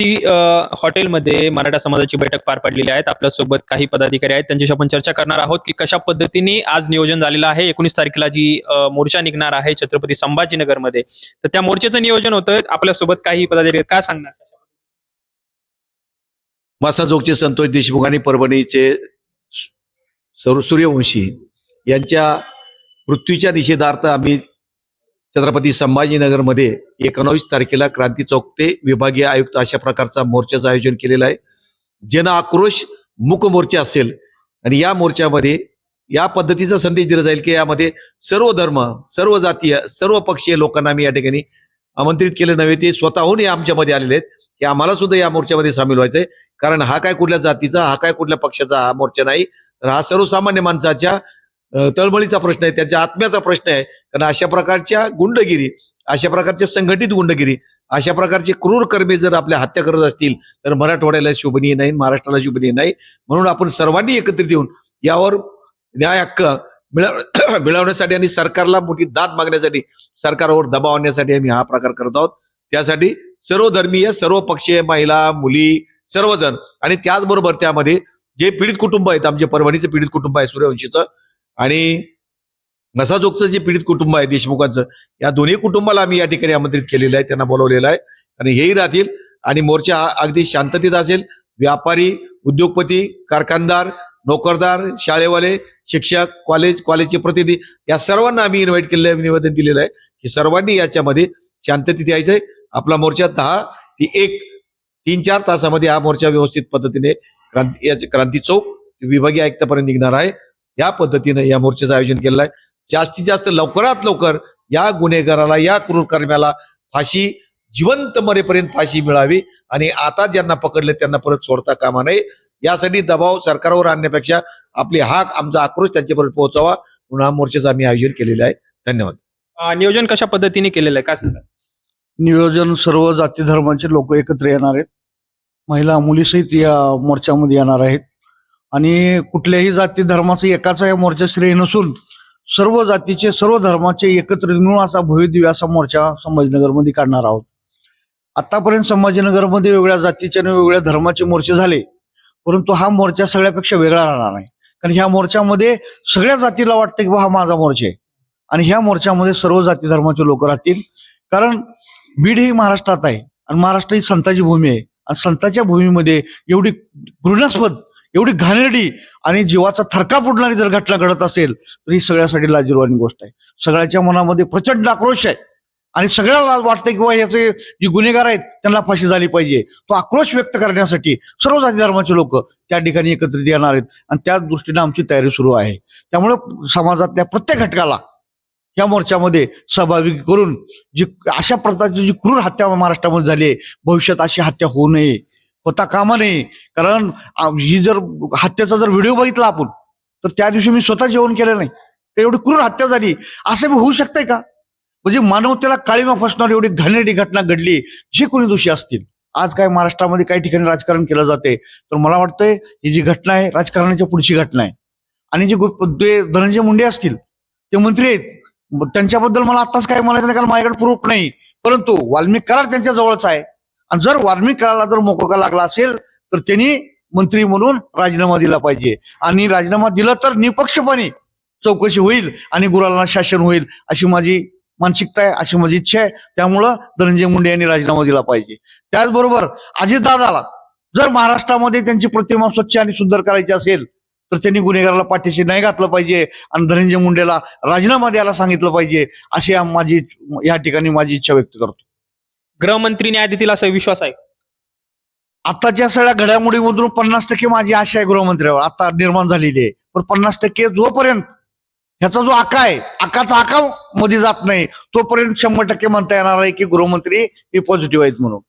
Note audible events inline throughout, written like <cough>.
ती हॉटेलमध्ये मराठा समाजाची बैठक पार पडलेली आहे आपल्यासोबत काही पदाधिकारी आहेत. त्यांच्याशी आपण चर्चा करणार आहोत की कशा पद्धतीने आज नियोजन झालेलं आहे. एकोणीस तारखेला जी मोर्चा निघणार आहे छत्रपती संभाजीनगरमध्ये तर त्या मोर्चाचं नियोजन होतं. आपल्यासोबत काही पदाधिकारी काय सांगणार? मासाजोगचे संतोष देशमुख आणि परभणीचे सूर्यवंशी यांच्या मृत्यूच्या निषेधार्थ आम्ही छत्रपती संभाजीनगरमध्ये एकोणावीस तारखेला क्रांती चौक ते विभागीय आयुक्त अशा प्रकारचा मोर्चाचं आयोजन केलेलं आहे. जन आक्रोश मुक मोर्चा असेल आणि या मोर्चामध्ये या पद्धतीचा संदेश दिला जाईल की यामध्ये सर्व धर्म सर्व जातीय सर्व पक्षीय लोकांना आम्ही या ठिकाणी आमंत्रित केले नव्हे ते स्वतःहून आमच्यामध्ये आलेले आहेत की आम्हाला सुद्धा या मोर्चामध्ये सामील व्हायचंय. कारण हा काय कुठल्या जातीचा हा काय कुठल्या पक्षाचा हा मोर्चा नाही. तर हा सर्वसामान्य माणसाच्या तळमळीचा प्रश्न आहे त्यांच्या आत्म्याचा प्रश्न आहे. कारण अशा प्रकारच्या गुंडगिरी अशा प्रकारच्या संघटित गुंडगिरी अशा प्रकारचे क्रूर कर्मे जर आपल्या हत्या करत असतील तर मराठवाड्याला शोभनीय नाही महाराष्ट्राला शोभनीय नाही. म्हणून आपण सर्वांनी एकत्रित येऊन यावर न्याय हक्क मिळव <clears throat> मिळवण्यासाठी आणि सरकारला मोठी दाद मागण्यासाठी सरकारवर दबाव आणण्यासाठी आम्ही हा प्रकार करत आहोत. त्यासाठी सर्व धर्मीय सर्व पक्षीय महिला मुली सर्वजण आणि त्याचबरोबर त्यामध्ये जे पीडित कुटुंब आहेत आमचे परभणीचं पीडित कुटुंब आहे सूर्यवंशीचं आणि नसाजोगचं जे पीडित कुटुंब आहे देशमुखांचं या दोन्ही कुटुंबाला आम्ही या ठिकाणी आमंत्रित केलेलं आहे त्यांना बोलवलेलं आहे. आणि हेही राहतील. आणि मोर्चा हा अगदी शांततेत असेल. व्यापारी उद्योगपती कारखानदार नोकरदार शाळेवाले शिक्षक कॉलेज कॉलेजचे प्रतिनिधी या सर्वांना आम्ही इन्व्हाइट केलेलं आहे निवेदन दिलेलं आहे की सर्वांनी याच्यामध्ये शांततेत आहे. आपला मोर्चा दहा ती एक तीन चार तासामध्ये हा मोर्चा व्यवस्थित पद्धतीने क्रांती याचे क्रांती चौक विभागीय आयुक्तापर्यंत निघणार आहे. या पद्धतीने या मोर्चाचं आयोजन केलेलं आहे. जास्तीत जास्त लवकरात लवकर या गुन्हेगाराला या क्रूरकर्म्याला फाशी जिवंत मरेपर्यंत फाशी मिळावी आणि आता ज्यांना पकडले त्यांना परत सोडता कामा नये. यासाठी दबाव सरकारवर आणण्यापेक्षा आपली हाक आमचा आक्रोश त्यांच्यापर्यंत पोहोचावा म्हणून हा मोर्चाचं आम्ही आयोजन केलेलं आहे. धन्यवाद. नियोजन कशा पद्धतीने केलेलं आहे? काय सांगणार नियोजन सर्व जाती धर्माचे लोक एकत्र येणार आहेत. महिला मुलीसहित या मोर्चामध्ये येणार आहेत. आणि कुठल्याही जाती धर्माचं एकाचा या मोर्चा श्रेय नसून सर्व जातीचे सर्व धर्माचे एकत्र मिळून असा भव्यदिव्य असा मोर्चा संभाजीनगरमध्ये काढणार आहोत. आतापर्यंत संभाजीनगरमध्ये वेगळ्या जातीचे आणि वेगळ्या धर्माचे मोर्चे झाले परंतु हा मोर्चा सगळ्यापेक्षा वेगळा राहणार नाही. कारण ह्या मोर्चामध्ये सगळ्या जातीला वाटतं की बा हा माझा मोर्चा आहे. आणि ह्या मोर्चामध्ये सर्व जाती धर्माचे लोक राहतील. कारण बीड ही महाराष्ट्रात आहे आणि महाराष्ट्र ही संताची भूमी आहे. आणि संताच्या भूमीमध्ये एवढी घृणास्पद एवढी घाणेरडी आणि जीवाचा थरका फुटणारी जर घटना घडत असेल तर ही सगळ्यासाठी लाजीरवाणी गोष्ट आहे. सगळ्याच्या मनामध्ये प्रचंड आक्रोश आहे. आणि सगळ्याला वाटतं किंवा याचे जे गुन्हेगार आहेत त्यांना फाशी झाली पाहिजे. तो आक्रोश व्यक्त करण्यासाठी सर्व जाती धर्माचे लोक त्या ठिकाणी एकत्रित येणार आहेत. आणि त्या दृष्टीने आमची तयारी सुरू आहे. त्यामुळं समाजातल्या प्रत्येक घटकाला या मोर्चामध्ये सहभागी करून जी अशा प्रकारची जी क्रूर हत्या महाराष्ट्रामध्ये झाली आहे भविष्यात अशी हत्या होऊ नये. होता कामा नये. कारण ही जर हत्येचा जर व्हिडिओ बघितला आपण तर त्या दिवशी मी स्वतः जेवण केलं नाही. तर एवढी क्रूर हत्या झाली. असं होऊ शकतंय का? म्हणजे मानवतेला काळीमा फसणारी एवढी घाणेरडी घटना घडली जे कोणी दोषी असतील. आज काय महाराष्ट्रामध्ये काही ठिकाणी राजकारण केलं जाते तर मला वाटतंय ही जी घटना आहे राजकारणाच्या पुढची घटना आहे. आणि जे धनंजय मुंडे असतील ते मंत्री आहेत. त्यांच्याबद्दल मला आताच काय म्हणायचं नाही कारण माझ्याकडे प्रूफ नाही. परंतु वाल्मिक करार त्यांच्या जवळच आहे. आणि जर वार्मिक कराराला जर मोकोका लागला असेल तर त्यांनी मंत्री म्हणून राजीनामा दिला पाहिजे. आणि राजीनामा दिला तर निपक्षपणे चौकशी होईल आणि गुराला शासन होईल अशी माझी मानसिकता आहे अशी माझी इच्छा आहे. त्यामुळं धनंजय मुंडे यांनी राजीनामा दिला पाहिजे. त्याचबरोबर अजितदादाला जर महाराष्ट्रामध्ये त्यांची प्रतिमा स्वच्छ आणि सुंदर करायची असेल तर त्यांनी गुन्हेगाराला पाठीशी नाही घातलं पाहिजे आणि धनंजय मुंडेला राजीनामा द्यायला सांगितलं पाहिजे अशी माझी या ठिकाणी माझी इच्छा व्यक्त करतो. गृहमंत्री न्याय देतील असा विश्वास आहे. आताच्या सगळ्या घडामोडीमधून पन्नास टक्के माझी आशा आहे गृहमंत्र्यावर. आता निर्माण झालेली आहे. पण पन्नास टक्के जोपर्यंत ह्याचा जो आका आहे आकाचा आका मध्ये जात नाही तोपर्यंत शंभर टक्के म्हणता येणार आहे की गृहमंत्री हे पॉझिटिव्ह आहेत म्हणून.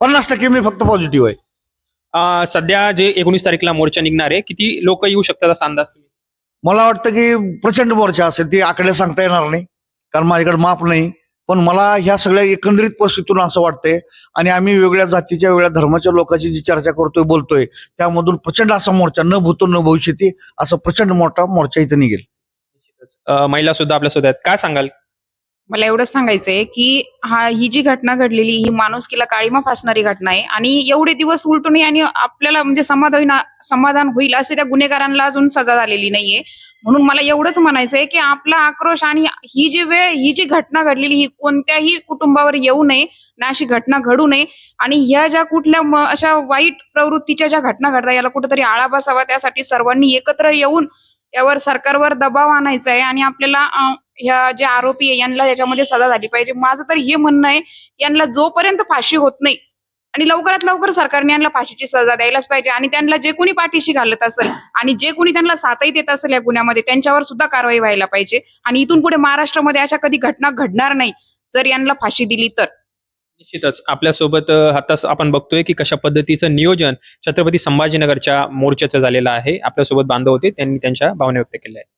पन्नास टक्के मी फक्त पॉझिटिव्ह आहे. सध्या जे एकोणीस तारखेला मोर्चा निघणार आहे किती लोक येऊ शकतात असा अंदाज तुम्ही? मला वाटतं की प्रचंड मोर्चा असेल ते आकडे सांगता येणार नाही कारण माझ्याकडे माप नाही. पण मला ह्या सगळ्या एकंदरीत परिस्थितीतून असं वाटतंय आणि आम्ही वेगळ्या जातीच्या वेगळ्या धर्माच्या लोकांची जी चर्चा करतोय बोलतोय त्यामधून प्रचंड असा मोर्चा न भूतो न भविष्यती असं प्रचंड मोठा मोर्चा इथे निघेल. महिला सुद्धा आपल्यासोबत आहेत. काय सांगाल? मला एवढंच सांगायचंय की हा ही जी घटना घडलेली ही माणुसकीला काळीमा फासणारी घटना आहे आणि एवढे दिवस उलटून आणि आपल्याला म्हणजे समाधान समाधान होईल असे त्या गुन्हेगारांना अजून सजा झालेली नाहीये. म्हणून मला एवढंच म्हणायचंय की आपला आक्रोश आणि ही जी वेळ ही जी घटना घडलेली ही कोणत्याही कुटुंबावर येऊ नये ना अशी घटना घडू नये. आणि ह्या ज्या कुठल्या अशा वाईट प्रवृत्तीच्या ज्या घटना घडतात याला कुठेतरी आळा बसावा त्यासाठी सर्वांनी एकत्र येऊन यावर सरकारवर दबाव आणायचा आहे आणि आपल्याला ह्या जे आरोपी आहे यांना याच्यामध्ये सजा झाली पाहिजे. माझं तर हे म्हणणं आहे यांना जोपर्यंत फाशी होत नाही आणि लवकरात लवकर सरकारने यांना फाशीची सजा द्यायलाच पाहिजे आणि त्यांना जे कोणी पाठीशी घालत असेल आणि जे कोणी त्यांना साथही देत असेल या गुन्ह्यामध्ये त्यांच्यावर सुद्धा कारवाई व्हायला पाहिजे. आणि इथून पुढे महाराष्ट्रामध्ये अशा कधी घटना घडणार नाही जर यांना फाशी दिली तर. निश्चितच. आपल्यासोबत आताच आता आपण बघतोय की कशा पद्धतीचं नियोजन छत्रपती संभाजीनगरच्या मोर्चाचं झालेलं आहे. आपल्यासोबत बांधव होते त्यांनी त्यांच्या भावना व्यक्त केल्या आहेत.